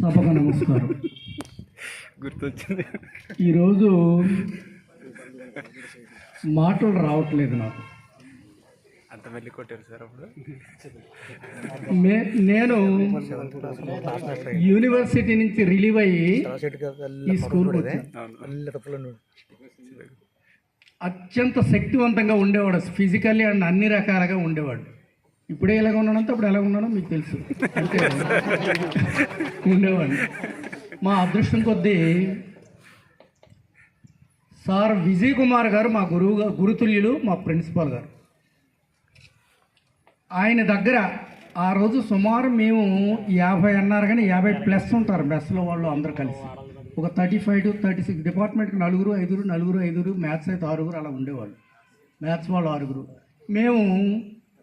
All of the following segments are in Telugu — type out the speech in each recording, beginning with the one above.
సభకు నమస్కారం. గుర్తొచ్చింది. ఈరోజు మాటలు రావట్లేదు నాకు. అంత వెళ్ళి కొట్టారు సార్ అప్పుడు. నేను యూనివర్సిటీ నుంచి రిలీవ్ అయ్యి ఈ స్కూల్కి వచ్చాను అత్యంత శక్తివంతంగా ఉండేవాడు ఫిజికల్లీ అండ్ అన్ని రకాలుగా ఉండేవాడు. ఇప్పుడే ఎలాగ ఉన్నానంత అప్పుడు ఎలా ఉన్నానో మీకు తెలుసు. అంతే. మా అదృష్టం కొద్దీ సార్ విజయ్ కుమార్ గారు మా గురువు గురుతుల్యులు మా ప్రిన్సిపాల్ గారు. ఆయన దగ్గర ఆ రోజు సుమారు మేము యాభై అన్నారు కానీ యాభై ప్లస్ ఉంటారు. మెస్లో వాళ్ళు అందరూ కలిసి. ఒక thirty five to thirty six డిపార్ట్మెంట్కి నలుగురు ఐదుగురు నలుగురు ఐదుగురు మ్యాథ్స్ అయితే ఆరుగురు అలా ఉండేవాళ్ళు. మ్యాథ్స్ వాళ్ళు ఆరుగురు. మేము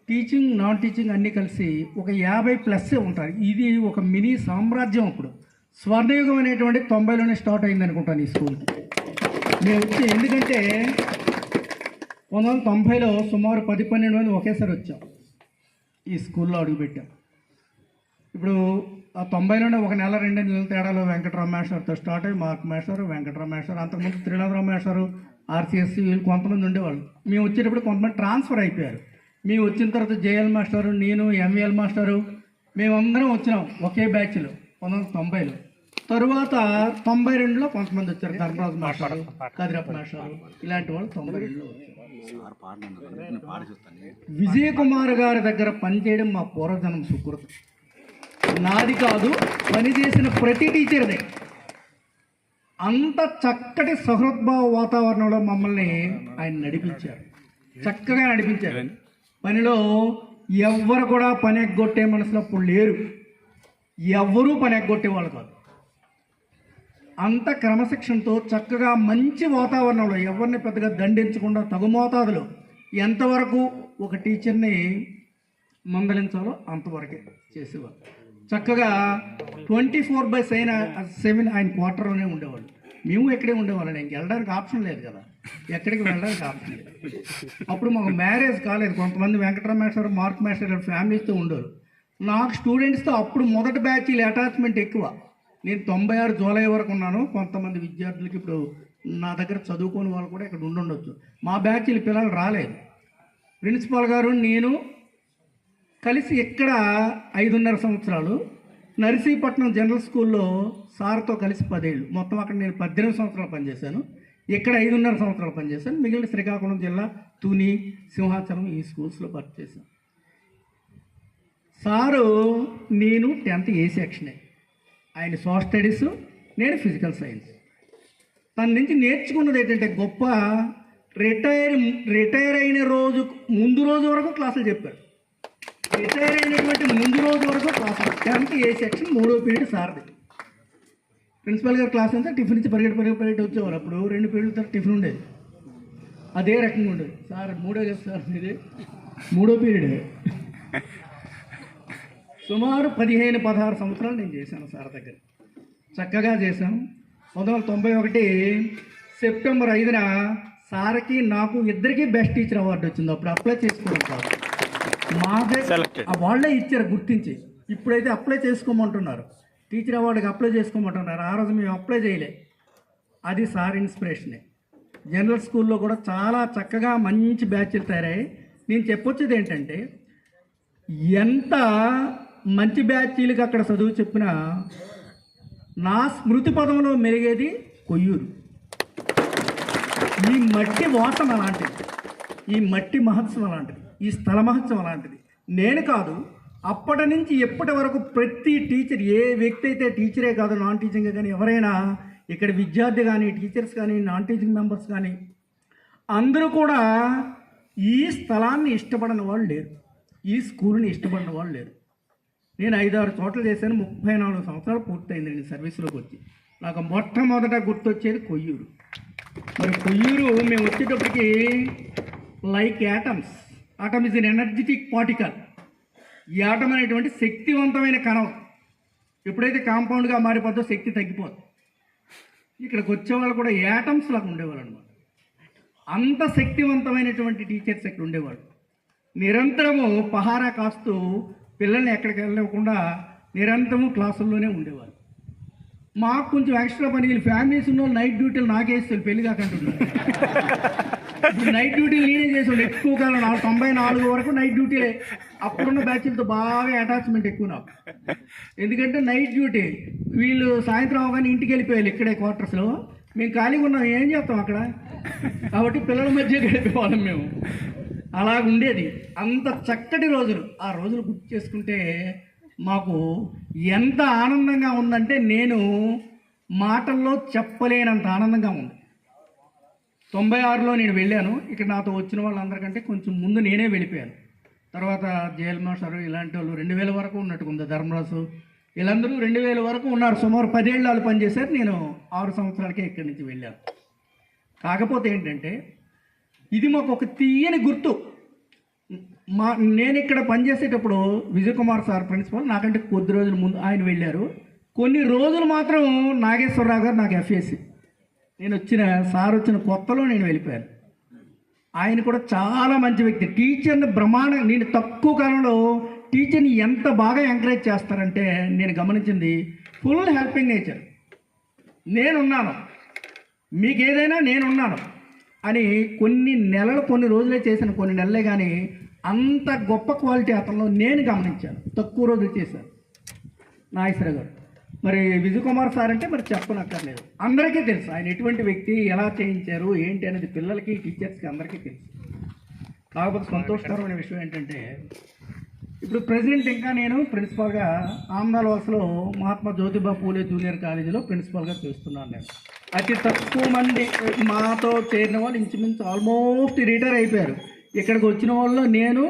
టీచింగ్ నాన్ టీచింగ్ అన్నీ కలిసి ఒక యాభై ప్లస్ ఉంటారు. ఇది ఒక మినీ సామ్రాజ్యం అప్పుడు. స్వర్ణయుగం అనేటువంటి తొంభైలోనే స్టార్ట్ అయింది అనుకుంటాను ఈ స్కూల్కి మేము వచ్చి ఎందుకంటే పంతొమ్మిది వందల తొంభైలో సుమారు పది పన్నెండు మంది ఒకేసారి వచ్చాం. ఈ స్కూల్లో అడుగుపెట్టాం ఇప్పుడు ఆ తొంభైలోనే ఒక నెల రెండు నెలల తేడాలో వెంకటరామ మేస్టర్తో స్టార్ట్ అయ్యి మార్క్ మేస్టర్ వెంకటరామ మేస్టర్ అంతకుముందు త్రినాథరామ మేస్టర్ ఆర్సీఎస్సీ వీళ్ళు కొంతమంది ఉండేవాళ్ళు. మేము వచ్చేటప్పుడు కొంతమంది ట్రాన్స్ఫర్ అయిపోయారు. మేము వచ్చిన తర్వాత జేఎల్ మాస్టరు నేను ఎంఏఎల్ మాస్టరు మేమందరం వచ్చినాం ఒకే బ్యాచ్లో పంతొమ్మిది వందల తొంభైలో. తరువాత తొంభై రెండులో కొంతమంది వచ్చారు ధర్మరాజు మాస్టరు కదిరప్ప మాస్టరు ఇలాంటి వాళ్ళు తొంభై రెండులో విజయ కుమార్ గారి దగ్గర పనిచేయడం మా పూర్వజనం సుకృతం. నాది కాదు పనిచేసిన ప్రతి టీచర్దే అంత చక్కటి సహృద్భావ వాతావరణంలో మమ్మల్ని ఆయన నడిపించారు. చక్కగా నడిపించారు. పనిలో ఎవ్వరు కూడా పని ఎగ్గొట్టే మనసులో అప్పుడు లేరు. ఎవ్వరూ పని ఎగ్గొట్టే వాళ్ళు కాదు. అంత క్రమశిక్షణతో చక్కగా మంచి వాతావరణంలో ఎవరిని పెద్దగా దండించకుండా తగు మోతాదులో ఎంతవరకు ఒక టీచర్ని మందలించాలో అంతవరకే చేసేవాళ్ళు. చక్కగా twenty four by seven seven ఆయన క్వార్టర్లోనే ఉండేవాళ్ళు. మేము ఎక్కడే ఉండేవాళ్ళం. ఇంక వెళ్ళడానికి ఆప్షన్ లేదు కదా. ఎక్కడికి వెళ్ళడానికి ఆప్షన్ లేదు. అప్పుడు మాకు మ్యారేజ్ కాలేదు. కొంతమంది వెంకటరామ మార్క్ మేశ్వర ఫ్యామిలీస్తో ఉండరు నాకు స్టూడెంట్స్తో అప్పుడు మొదటి బ్యాచ్ అటాచ్మెంట్ ఎక్కువ. నేను తొంభై ఆరు జూలై వరకు ఉన్నాను. కొంతమంది విద్యార్థులకి ఇప్పుడు నా దగ్గర చదువుకోని వాళ్ళు కూడా ఇక్కడ ఉండుండొచ్చు మా బ్యాచ్లు పిల్లలు రాలేదు. ప్రిన్సిపాల్ గారు నేను కలిసి ఇక్కడ ఐదున్నర సంవత్సరాలు నర్సీపట్నం జనరల్ స్కూల్లో సార్తో కలిసి పదేళ్ళు. మొత్తం అక్కడ నేను పద్దెనిమిది సంవత్సరాలు పనిచేశాను. ఇక్కడ ఐదున్నర సంవత్సరాలు పనిచేశాను. మిగిలిన శ్రీకాకుళం జిల్లా తుని సింహాచలం ఈ స్కూల్స్లో వర్క్ చేశాను. సారు నేను టెన్త్ ఏ సెక్షనే. ఆయన సోషల్ స్టడీస్ నేను ఫిజికల్ సైన్స్. తన నుంచి నేర్చుకున్నది ఏంటంటే గొప్ప రిటైర్ రిటైర్ అయిన రోజు ముందు రోజు వరకు క్లాసులు చెప్పారు. రిటైర్ అయినటువంటి ముందు రోజు వరకు క్లాస్ టెన్త్ ఏ సెక్షన్ మూడో పీరియడ్ సార్ది. ప్రిన్సిపల్ గారు క్లాస్ అంతా టిఫిన్ ఇచ్చి పరిగెట్టి పరిగెట్టి పరిగెట్టి వచ్చేవారు. అప్పుడు రెండు పీరియడ్ తర్వాత టిఫిన్ ఉండేది. అదే రకంగా ఉండేది. సార్ మూడో కదా సార్ ఇది మూడో పీరియడ్ సుమారు పదిహేను పదహారు సంవత్సరాలు నేను చేశాను సార్ దగ్గర. చక్కగా చేశాను పంతొమ్మిది వందల తొంభై ఒకటి సెప్టెంబర్ ఐదున సార్కి నాకు ఇద్దరికీ బెస్ట్ టీచర్ అవార్డు వచ్చింది. అప్పుడు అప్లై చేసుకోవడం కాదు. మాదే వాళ్ళే ఇచ్చారు గుర్తించి. ఇప్పుడైతే అప్లై చేసుకోమంటున్నారు. టీచర్ అవార్డుకి అప్లై చేసుకోమంటున్నారు. ఆ రోజు మేము అప్లై చేయలే. అది సార్ ఇన్స్పిరేషనే జనరల్ స్కూల్లో కూడా చాలా చక్కగా మంచి బ్యాచ్లు తయారయ్యాయి. నేను చెప్పొచ్చేది ఏంటంటే ఎంత మంచి బ్యాచీలకు అక్కడ చదువు చెప్పినా నా స్మృతి పదంలో మెరిగేది కొయ్యూరు. ఈ మట్టి వాసన అలాంటిది. ఈ మట్టి మహత్సం అలాంటిది. ఈ స్థల మహోత్సవం అలాంటిది. నేను కాదు అప్పటి నుంచి ఎప్పటి వరకు ప్రతి టీచర్ ఏ వ్యక్తి అయితే టీచరే కాదు నాన్ టీచింగ్ కానీ ఎవరైనా ఇక్కడ విద్యార్థి కానీ టీచర్స్ కానీ నాన్ టీచింగ్ మెంబర్స్ కానీ అందరూ కూడా ఈ స్థలాన్ని ఇష్టపడని వాళ్ళు లేరు. ఈ స్కూల్ని ఇష్టపడిన వాళ్ళు లేరు. నేను ఐదారు చోట్ల చేశాను ముప్పై నాలుగు సంవత్సరాలు పూర్తయింది నేను సర్వీస్లోకి వచ్చి. నాకు మొట్టమొదట గుర్తొచ్చేది కొయ్యూరు. మరి కొయ్యూరు మేము వచ్చేటప్పటికి like atoms atom is an energetic particle ఈ ఆటం అనేటువంటి శక్తివంతమైన కణం. ఎప్పుడైతే కాంపౌండ్గా మారిపోద్దో శక్తి తగ్గిపోదు ఇక్కడికి వచ్చేవాళ్ళు కూడా యాటమ్స్ లాగా ఉండేవాళ్ళు అనమాట అంత శక్తివంతమైనటువంటి టీచర్స్ ఇక్కడ ఉండేవాళ్ళు. నిరంతరము పహారా కాస్తూ పిల్లల్ని ఎక్కడికి వెళ్ళకుండా నిరంతరము క్లాసుల్లోనే ఉండేవారు మాకు కొంచెం ఎక్స్ట్రా పని ఫ్యామిలీస్ ఉన్న వాళ్ళు నైట్ డ్యూటీలు నాకేస్తారు పెళ్ళి కాకుంటున్నారు నైట్ డ్యూటీలు నేనే చేసాడు ఎక్కువ కాలం నాలుగు తొంభై నాలుగు వరకు నైట్ డ్యూటీలే అప్పుడున్న బ్యాచ్లతో బాగా అటాచ్మెంట్ ఎక్కువ నాకు. ఎందుకంటే నైట్ డ్యూటీ వీళ్ళు సాయంత్రం అవగానే ఇంటికి వెళ్ళిపోయారు ఇక్కడే క్వార్టర్స్లో మేము ఖాళీగా ఉన్నాం ఏం చేస్తాం అక్కడ? కాబట్టి పిల్లల మధ్య గడిపేవాళ్ళం మేము. అలా ఉండేది. అంత చక్కటి రోజులు. ఆ రోజులు గుర్తు చేసుకుంటే మాకు ఎంత ఆనందంగా ఉందంటే నేను మాటల్లో చెప్పలేనంత ఆనందంగా ఉంది తొంభై ఆరులో నేను వెళ్ళాను. ఇక్కడ నాతో వచ్చిన వాళ్ళందరికంటే కొంచెం ముందు నేనే వెళ్ళిపోయాను. తర్వాత జయల్ మాస్టర్ ఇలాంటి వాళ్ళు రెండు వేల వరకు ఉన్నట్టుకుంది ధర్మరాజు. వీళ్ళందరూ రెండు వేల వరకు ఉన్నారు. సుమారు పదేళ్ళు వాళ్ళు పనిచేశారు. నేను ఆరు సంవత్సరాలకే ఇక్కడి నుంచి వెళ్ళాను. కాకపోతే ఏంటంటే ఇది మాకు ఒక తీయని గుర్తు. మా నేను ఇక్కడ పనిచేసేటప్పుడు విజయ్ కుమార్ సార్ ప్రిన్సిపల్ నాకంటే కొద్ది రోజుల ముందు ఆయన వెళ్ళారు. కొన్ని రోజులు మాత్రం నాగేశ్వరరావు గారు నాకు ఎఫ్ఏసి. నేను వచ్చిన సార్ వచ్చిన కొత్తలో నేను వెళ్ళిపోయాను. ఆయన కూడా చాలా మంచి వ్యక్తి. టీచర్ని బ్రహ్మాండ నేను తక్కువ కాలంలో టీచర్ని ఎంత బాగా ఎంకరేజ్ చేస్తారంటే నేను గమనించింది ఫుల్ హెల్పింగ్ నేచర్. నేనున్నాను. మీకు ఏదైనా నేనున్నాను అని కొన్ని నెలలు కొన్ని రోజులే చేసిన కొన్ని నెలలే కానీ అంత గొప్ప క్వాలిటీ అతనిలో నేను గమనించాను. తక్కువ రోజులు చేశాను. నాగేశ్వర గారు. మరి విజయ్ కుమార్ సార్ అంటే మరి చెప్పనక్కర్లేదు. అందరికీ తెలుసు ఆయన ఎటువంటి వ్యక్తి ఎలా చేయించారు ఏంటి అనేది పిల్లలకి టీచర్స్కి అందరికీ తెలుసు. కాకపోతే సంతోషకరమైన విషయం ఏంటంటే ఇప్పుడు ప్రెసిడెంట్ ఇంకా నేను ప్రిన్సిపాల్గా ఆంధ్రవాసలో మహాత్మా జ్యోతిబా పూలే జూనియర్ కాలేజీలో ప్రిన్సిపాల్గా చేస్తున్నాను నేను. అతి తక్కువ మంది మాతో చేరిన వాళ్ళు ఇంచుమించు ఆల్మోస్ట్ రిటైర్ అయిపోయారు. ఇక్కడికి వచ్చిన వాళ్ళు నేను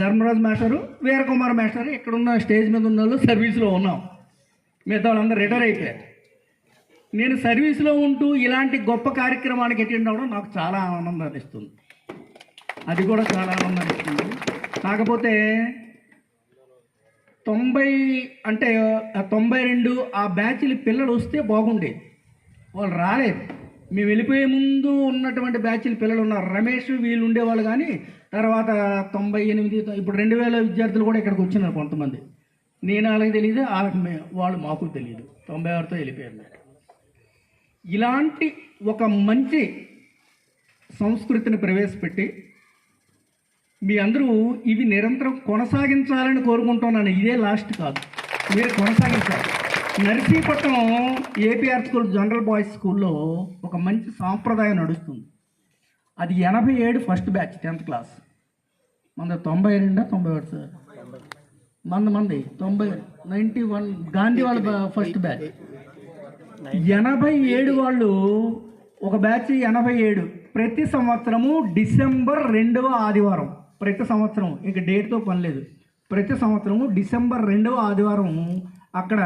ధర్మరాజ్ మాస్టరు వీరకుమార్ మాస్టర్ ఇక్కడ ఉన్న స్టేజ్ మీద ఉన్న వాళ్ళు సర్వీస్లో ఉన్నాం. మిగతా వాళ్ళందరూ రిటైర్ అయిపోయారు. నేను సర్వీస్లో ఉంటూ ఇలాంటి గొప్ప కార్యక్రమానికి అటెండ్ అవ్వడం నాకు చాలా ఆనందాన్ని ఇస్తుంది అది కూడా చాలా ఆనందాన్ని ఇస్తుంది కాకపోతే తొంభై అంటే తొంభై రెండు ఆ బ్యాచ్లు పిల్లలు వస్తే బాగుండేది. వాళ్ళు రాలేదు. మేము వెళ్ళిపోయే ముందు ఉన్నటువంటి బ్యాచ్లు పిల్లలు ఉన్నారు. రమేష్ వీళ్ళు ఉండేవాళ్ళు కానీ తర్వాత తొంభై ఎనిమిది ఇప్పుడు రెండు వేల విద్యార్థులు కూడా ఇక్కడికి వచ్చినారు కొంతమంది. నేను వాళ్ళకి తెలియదు వాళ్ళకి వాళ్ళు మాకు తెలియదు తొంభై ఆరుతో వెళ్ళిపోయారు ఇలాంటి ఒక మంచి సంస్కృతిని ప్రవేశపెట్టి మీ అందరూ ఇవి నిరంతరం కొనసాగించాలని కోరుకుంటున్నాను. ఇదే లాస్ట్ కాదు. మీరు కొనసాగించాలి. Narsipatnam APR school general boys స్కూల్లో ఒక మంచి సాంప్రదాయం నడుస్తుంది. అది ఎనభై ఏడు ఫస్ట్ బ్యాచ్ టెన్త్ క్లాస్. మన తొంభై రెండా తొంభై ఒకటి సార్? మంది మంది తొంభై నైంటీ వన్ గాంధీ వాళ్ళ ఫస్ట్ బ్యాచ్ ఎనభై ఏడు వాళ్ళు ఒక బ్యాచ్ ఎనభై ఏడు. ప్రతి సంవత్సరము డిసెంబర్ రెండవ ఆదివారం. ప్రతి సంవత్సరం ఇక డేట్తో పని లేదు. ప్రతి సంవత్సరము డిసెంబర్ రెండవ ఆదివారం అక్కడ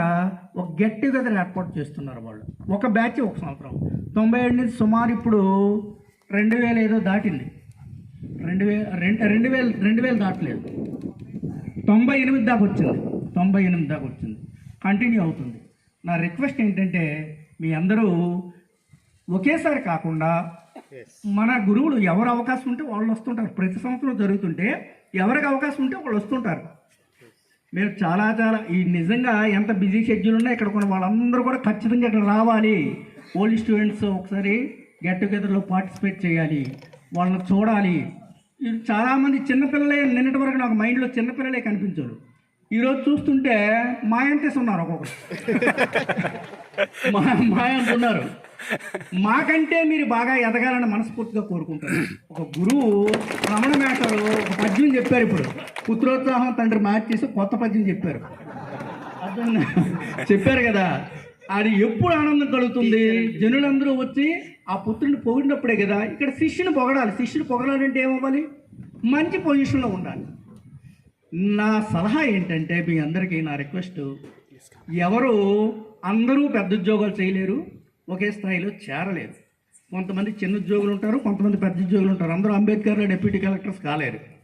ఒక గెట్ టుగెదర్ ఏర్పాటు చేస్తున్నారు వాళ్ళు. ఒక బ్యాచ్ ఒక సంవత్సరం. తొంభై ఏడు నుంచి సుమారు ఇప్పుడు రెండు వేల ఏదో దాటింది. రెండు వేల రెండు రెండు వేలు రెండు వేలు దాటలేదు. తొంభై ఎనిమిది దాకా వచ్చింది. తొంభై ఎనిమిది దాకా వచ్చింది. కంటిన్యూ అవుతుంది. నా రిక్వెస్ట్ ఏంటంటే మీ అందరూ ఒకేసారి కాకుండా మన గురువులు ఎవరు అవకాశం ఉంటే వాళ్ళు వస్తుంటారు. ప్రతి సంవత్సరం జరుగుతుంటే ఎవరికి అవకాశం ఉంటే వాళ్ళు వస్తుంటారు. మేము చాలా చాలా ఈ నిజంగా ఎంత బిజీ షెడ్యూల్ ఉన్నా ఇక్కడ కొన్ని వాళ్ళందరూ కూడా ఖచ్చితంగా ఇక్కడ రావాలి. ఓల్డ్ స్టూడెంట్స్ ఒకసారి గెట్ టుగెదర్లో పార్టిసిపేట్ చేయాలి. వాళ్ళని చూడాలి. చాలామంది చిన్నపిల్లలే నిన్నటి వరకు నాకు మైండ్లో చిన్నపిల్లలే కనిపించారు. ఈరోజు చూస్తుంటే మాయంతేసి ఉన్నారు ఒక్కొక్కరు. మా మాయంత ఉన్నారు. మాకంటే మీరు బాగా ఎదగాలని మనస్ఫూర్తిగా కోరుకుంటారు. ఒక గురువు రమణ మేటలు ఒక పద్యం చెప్పారు ఇప్పుడు. పుత్రోత్సాహం తండ్రి మార్చేసి కొత్త పద్యం చెప్పారు. అర్థం చెప్పారు కదా. అది ఎప్పుడు ఆనందం కలుగుతుంది? జనులందరూ వచ్చి ఆ పుత్రుని పొగిడినప్పుడే కదా ఇక్కడ శిష్యుని పొగడాలి. శిష్యుని పొగడాలంటే ఏమవ్వాలి? మంచి పొజిషన్లో ఉండాలి. నా సలహా ఏంటంటే మీ అందరికీ నా రిక్వెస్ట్ ఎవరు అందరూ పెద్ద ఉద్యోగాలు చేయలేరు ఒకే స్థాయిలో చేరలేరు. కొంతమంది చిన్న ఉద్యోగులు ఉంటారు కొంతమంది పెద్ద ఉద్యోగులు ఉంటారు. అందరూ అంబేద్కర్ డిప్యూటీ కలెక్టర్స్ కాలేరు.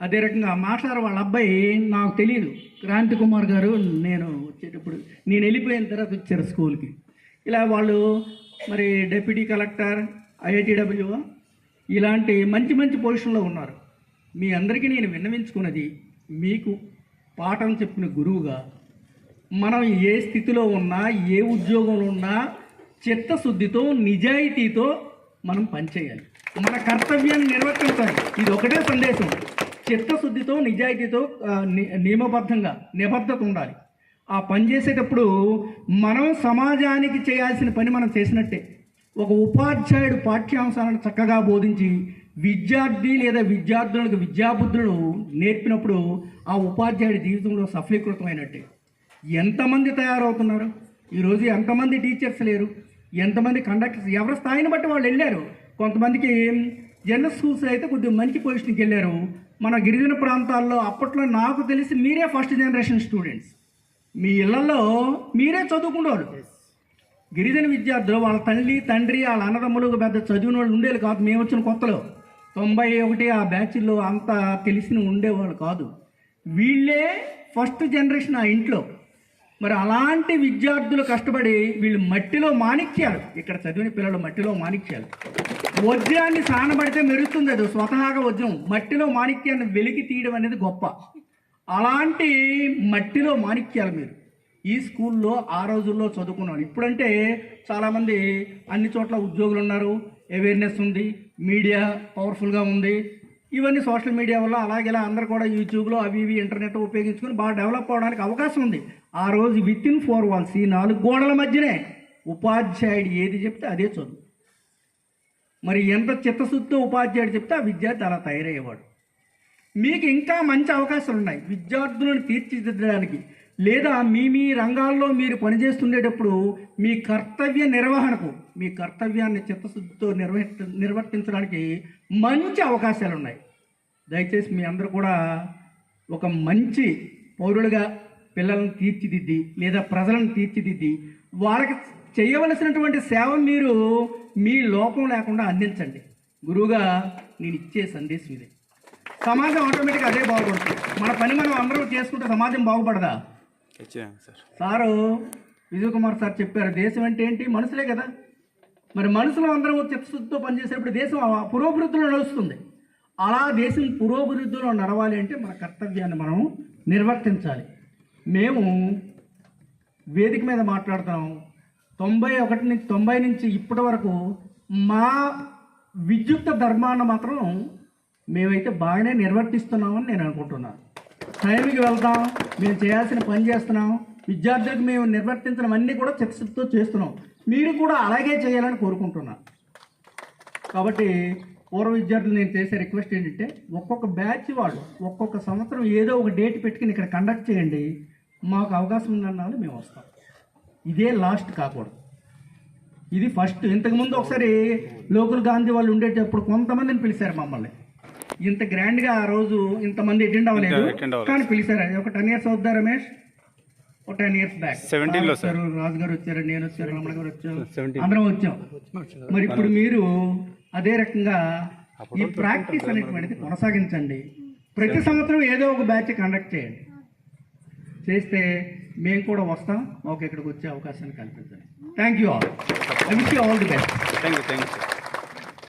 అదే రకంగా మాట్లాడే వాళ్ళ అబ్బాయి నాకు తెలియదు క్రాంతి కుమార్ గారు నేను వచ్చేటప్పుడు నేను వెళ్ళిపోయిన తర్వాత వచ్చారు స్కూల్కి ఇలా వాళ్ళు మరి డెప్యూటీ కలెక్టర్ ఐఐటిడబ్ల్యూ ఇలాంటి మంచి మంచి పొజిషన్లో ఉన్నారు. మీ అందరికీ నేను విన్నవించుకున్నది మీకు పాఠం చెప్పిన గురువుగా మనం ఏ స్థితిలో ఉన్నా ఏ ఉద్యోగంలో ఉన్నా చిత్తశుద్ధితో నిజాయితీతో మనం పనిచేయాలి. మన కర్తవ్యాన్ని నిర్వర్తించాలి. ఇది ఒకటే సందేశం. చిత్తశుద్ధితో నిజాయితీతో ని- నియమబద్ధంగా నిబద్ధత ఉండాలి. ఆ పని చేసేటప్పుడు మనం సమాజానికి చేయాల్సిన పని మనం చేసినట్టే. ఒక ఉపాధ్యాయుడు పాఠ్యాంశాలను చక్కగా బోధించి విద్యార్థి లేదా విద్యార్థులకు విద్యాబుద్ధులు నేర్పినప్పుడు ఆ ఉపాధ్యాయుడి జీవితంలో సఫలీకృతమైనట్టే. ఎంతమంది తయారవుతున్నారు? ఈరోజు ఎంతమంది టీచర్స్ లేరు? ఎంతమంది కండక్టర్స్? ఎవరి స్థాయిని బట్టి వాళ్ళు వెళ్ళారు? కొంతమందికి జనరల్ స్కూల్స్ అయితే కొద్దిగా మంచి పొజిషన్కి వెళ్ళారు. మన గిరిజన ప్రాంతాల్లో అప్పట్లో నాకు తెలిసి మీరే ఫస్ట్ జనరేషన్ స్టూడెంట్స్ మీ ఇళ్ళలో మీరే చదువుకునేవాళ్ళు గిరిజన విద్యార్థులు వాళ్ళ తల్లి తండ్రి వాళ్ళ అన్నదమ్ములు పెద్ద చదివిన వాళ్ళు ఉండేది కాదు. మేము వచ్చిన కొత్తలో తొంభై ఒకటి ఆ బ్యాచ్లో అంత తెలిసిన ఉండేవాళ్ళు కాదు. వీళ్ళే ఫస్ట్ జనరేషన్ ఆ ఇంట్లో. మరి అలాంటి విద్యార్థులు కష్టపడి వీళ్ళు మట్టిలో మాణిక్యాలు. ఇక్కడ చదివిన పిల్లలు మట్టిలో మాణిక్యాలు. వజ్రాన్ని సానబడితే మెరుస్తుంది అది. స్వతహాగా వజ్రం. మట్టిలో మాణిక్యాన్ని వెలికి తీయడం అనేది గొప్ప. అలాంటి మట్టిలో మాణిక్యాలు మీరు. ఈ స్కూల్లో ఆ రోజుల్లో చదువుకున్నాను ఇప్పుడంటే చాలామంది అన్ని చోట్ల ఉద్యోగులు ఉన్నారు. అవేర్నెస్ ఉంది. మీడియా పవర్ఫుల్గా ఉంది. ఇవన్నీ సోషల్ మీడియా వల్ల అలాగే ఇలా అందరు కూడా యూట్యూబ్లో అవి ఇవి ఇంటర్నెట్ ఉపయోగించుకొని బాగా డెవలప్ అవడానికి అవకాశం ఉంది. ఆ రోజు విత్ ఇన్ ఫోర్ వాల్స్ ఈ నాలుగు గోడల మధ్యనే ఉపాధ్యాయుడు ఏది చెప్తే అదే చదువు. మరి ఎంత చిత్తశుద్ధితో ఉపాధ్యాయుడు చెప్తే ఆ విద్యార్థి అలా తయారయ్యేవాడు. మీకు ఇంకా మంచి అవకాశాలు ఉన్నాయి విద్యార్థులను తీర్చిదిద్దడానికి లేదా మీ మీ రంగాల్లో మీరు పనిచేస్తుండేటప్పుడు మీ కర్తవ్య నిర్వహణకు మీ కర్తవ్యాన్ని చిత్తశుద్ధితో నిర్వహి నిర్వర్తించడానికి మంచి అవకాశాలు ఉన్నాయి దయచేసి మీ అందరూ కూడా ఒక మంచి పౌరులుగా పిల్లలను తీర్చిదిద్ది లేదా ప్రజలను తీర్చిదిద్ది వాళ్ళకి చేయవలసినటువంటి సేవ మీరు మీ లోపం లేకుండా అందించండి. గురువుగా నేను ఇచ్చే సందేశం ఇది. సమాజం ఆటోమేటిక్గా అదే బాగుపడుతుంది. మన పని మనం అందరం చేసుకుంటే సమాజం బాగుపడదా? సార్. విజయ్ కుమార్ సార్ చెప్పారు దేశం అంటే ఏంటి? మనుషులే కదా. మరి మనుషులు అందరం చిత్తశుద్ధితో పనిచేసేప్పుడు దేశం పురోభివృద్ధిలో నడుస్తుంది. అలా దేశం పురోభివృద్ధిలో నడవాలి అంటే మన కర్తవ్యాన్ని మనం నిర్వర్తించాలి. మేము వేదిక మీద మాట్లాడుతున్నాం. తొంభై ఒకటి నుంచి తొంభై నుంచి ఇప్పటి వరకు మా విద్యుక్త ధర్మాన్ని మాత్రం మేమైతే బాగానే నిర్వర్తిస్తున్నామని నేను అనుకుంటున్నాను టైంకి వెళ్తాం మేము చేయాల్సిన పని చేస్తున్నాం విద్యార్థులకు మేము నిర్వర్తించినవన్నీ కూడా చిత్తశుద్ధితో చేస్తున్నాం. మీరు కూడా అలాగే చేయాలని కోరుకుంటున్నాను కాబట్టి పూర్వ విద్యార్థులు నేను చేసే రిక్వెస్ట్ ఏంటంటే ఒక్కొక్క బ్యాచ్ వాళ్ళు ఒక్కొక్క సంవత్సరం ఏదో ఒక డేట్ పెట్టుకుని ఇక్కడ కండక్ట్ చేయండి మాకు అవకాశం ఉందన్నాళ్ళు మేము వస్తాం. ఇదే లాస్ట్ కాకూడదు. ఇది ఫస్ట్ ఇంతకుముందు ఒకసారి లోకల్ గాంధీ వాళ్ళు ఉండేటప్పుడు కొంతమందిని పిలిచారు మమ్మల్ని. ఇంత గ్రాండ్గా ఆ రోజు ఇంతమంది అటెండ్ అవ్వలేదు. కానీ పిలిచారు. అది ఒక టెన్ ఇయర్స్ అవుద్దా రమేష్ ఒక టెన్ ఇయర్స్ బ్యాక్ 17 లో సార్. వచ్చారు రాజు గారు వచ్చారు నేను వచ్చారు రమణ గారు వచ్చారు 17. అందరం వచ్చాం. మరి ఇప్పుడు మీరు అదే రకంగా ఈ ప్రాక్టీస్ అనేటువంటిది కొనసాగించండి. ప్రతి సంవత్సరం ఏదో ఒక బ్యాచ్ కండక్ట్ చేయండి. చేస్తే మేము కూడా వస్తాం. మాకు ఇక్కడికి వచ్చే అవకాశాన్ని కల్పించండి. Thank you all I wish you all the best thank you thank you